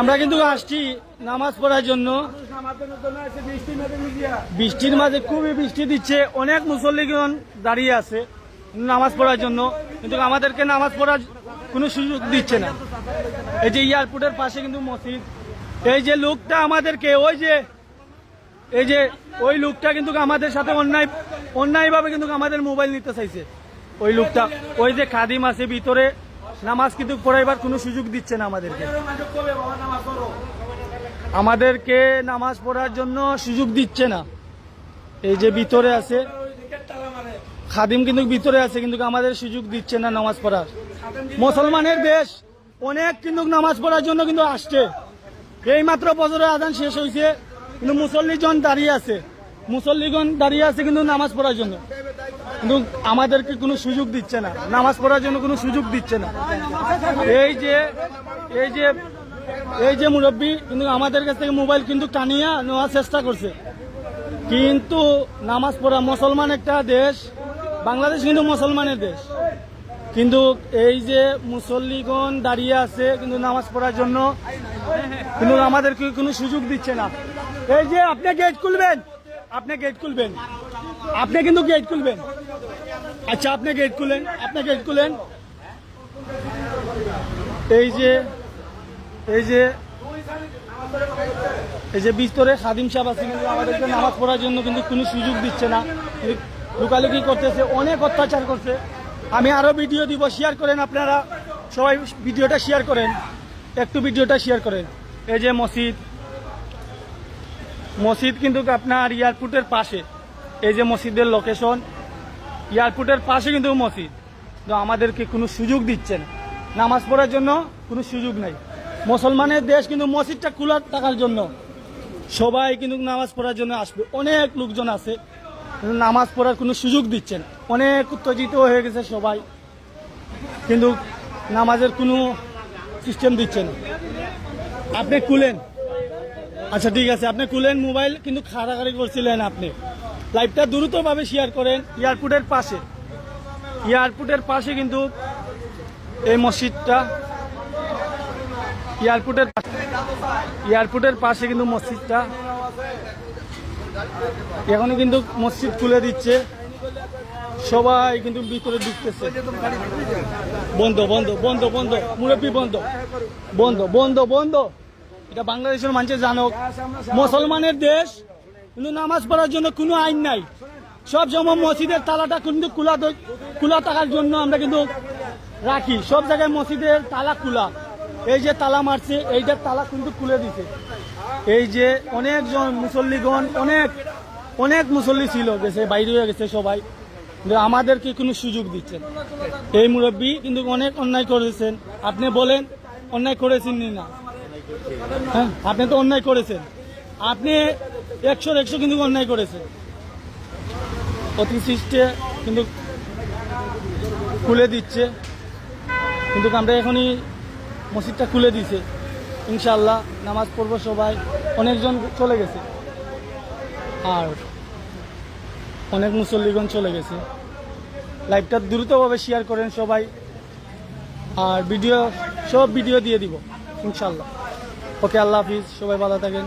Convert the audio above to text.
আমরা কিন্তু আসছি নামাজ পড়ার জন্য। বৃষ্টির মাঝে খুবই বৃষ্টি দিচ্ছে, অনেক মুসল্লিগণ দাঁড়িয়ে আছে নামাজ পড়ার জন্য, কিন্তু আমাদেরকে নামাজ পড়ার কোনো সুযোগ দিচ্ছে না। এই যে এয়ারপোর্টের পাশে কিন্তু মসজিদ। এই যে লোকটা আমাদেরকে, ওই যে, এই যে, ওই লোকটা কিন্তু আমাদের সাথে অন্যায়, অন্যায়ভাবে কিন্তু আমাদের মোবাইল নিতে চাইছে। ওই লোকটা, ওই যে খাদিম আছে ভিতরে নামাজ কিন্তু পড়াইবার কোনো সুযোগ দিচ্ছে না আমাদেরকে। আমাদেরকে নামাজ পড়ার জন্য সুযোগ দিচ্ছে না। এই যে ভিতরে আছে, খাদিম কিন্তু ভিতরে আছে, কিন্তু আমাদের সুযোগ দিচ্ছে না নামাজ পড়ার। মুসলমানের দেশ, অনেক কিন্তু নামাজ পড়ার জন্য কিন্তু আসছে। এই মাত্র বছরের আদান শেষ হয়েছে কিন্তু মুসল্লিজন দাঁড়িয়ে আছে। মুসল্লিগণ দাঁড়িয়ে আছে কিন্তু নামাজ পড়ার জন্য। কিন্তু আমাদেরকে কোনো সুযোগ দিচ্ছে না। নামাজ পড়ার জন্য কোনো সুযোগ দিচ্ছে না। এই যে এই যে এই যে মুরব্বী, কিন্তু আমাদের কাছ থেকে মোবাইল কিন্তু টানিয়া নেওয়ার চেষ্টা করছে। কিন্তু নামাজ পড়া মুসলমান একটা দেশ, বাংলাদেশ কিন্তু মুসলমানের দেশ। কিন্তু এই যে মুসল্লিগণ দাঁড়িয়ে আছে কিন্তু নামাজ পড়ার জন্য, কিন্তু আমাদেরকে কোনো সুযোগ দিচ্ছে না। এই যে, আপনি গেট খুলবেন, আপনি গেট খুলবেন। আপনি কিন্তু গেট খুলবেন। আচ্ছা আপনি গেট খুলেন, আপনি গেট খুলেন। এই যে এই যে এই যে বিস্তরে খাদিম সাহেব আছে, কিন্তু আমাদেরকে নামাজ পড়ার জন্য কিন্তু কোনো সুযোগ দিচ্ছে না। লুকালুকি করতেছে, অনেক অত্যাচার করছে। আমি আরও ভিডিও দিব শেয়ার করেন আপনারা। সবাই ভিডিওটা শেয়ার করেন। একটু ভিডিওটা শেয়ার করেন। এই যে মসজিদ। মসজিদ কিন্তু আপনার এয়ারপোর্টের পাশে। এই যে মসজিদের লোকেশন এয়ারপোর্টের পাশে কিন্তু মসজিদ। তো আমাদেরকে কোনো সুযোগ দিচ্ছে না। নামাজ পড়ার জন্য কোনো সুযোগ নাই। মুসলমানের দেশ কিন্তু মসজিদটা খোলা থাকার জন্য। সবাই কিন্তু নামাজ পড়ার জন্য আসবে। অনেক লোকজন আছে নামাজ পড়ার কোনো সুযোগ দিচ্ছে না। অনেক উত্তেজিত হয়ে গেছে সবাই, কিন্তু নামাজের কোনো সিস্টেম দিচ্ছে না। আপনি খুলেন। আচ্ছা ঠিক আছে। আপনি খুলেন, মোবাইল কিন্তু খাড়াখাড়ি করছিলেন আপনি। লাইভটা দ্রুতভাবে শেয়ার করেন। এয়ারপোর্টের পাশে। এয়ারপোর্টের পাশে কিন্তু এই মসজিদটা। এয়ারপোর্টের এয়ারপোর্টের পাশে কিন্তু মসজিদটা। এখনও কিন্তু মসজিদ খুলে দিচ্ছে। সবাই কিন্তু ভিতরে ঢুকতেছে। বন্ধ বন্ধ বন্ধ বন্ধ। মুরব্বী, বন্ধ। বন্ধ বন্ধ বন্ধ। এটা বাংলাদেশের মানুষের জানক। মুসলমানের দেশ কিন্তু নামাজ পড়ার জন্য কোনো আইন নাই। সব সময় মসজিদের তালাটা কিন্তু খোলা খোলা থাকার জন্য আমরা কিন্তু রাখি। সব জায়গায় মসজিদের তালা খোলা। এই যে তালা মারছে, এইটার তালা কিন্তু খুলে দিছে। এই যে অনেকজন মুসল্লিগণ, অনেক অনেক মুসল্লি ছিল, গেছে, বাইরে হয়ে গেছে সবাই। কিন্তু আমাদেরকে কোনো সুযোগ দিচ্ছেন এই মুরব্বী কিন্তু অনেক অন্যায় করেছেন। আপনি বলেন, অন্যায় করেছেন না? হ্যাঁ আপনি তো অন্যায় করেছেন। আপনি একশো একশো কিন্তু অন্যায় করেছে। অতি সৃষ্টে কিন্তু খুলে দিচ্ছে। কিন্তু আমরা এখনই মসজিদটা খুলে দিছে। ইনশাল্লাহ নামাজ পড়ব সবাই। অনেকজন চলে গেছে। আর অনেক মুসল্লিগণ চলে গেছে। লাইভটা দ্রুতভাবে শেয়ার করেন সবাই। আর ভিডিও, সব ভিডিও দিয়ে দিব ইনশাল্লাহ ওকে, আল্লাহ হাফিজ। সবাই ভালো থাকেন।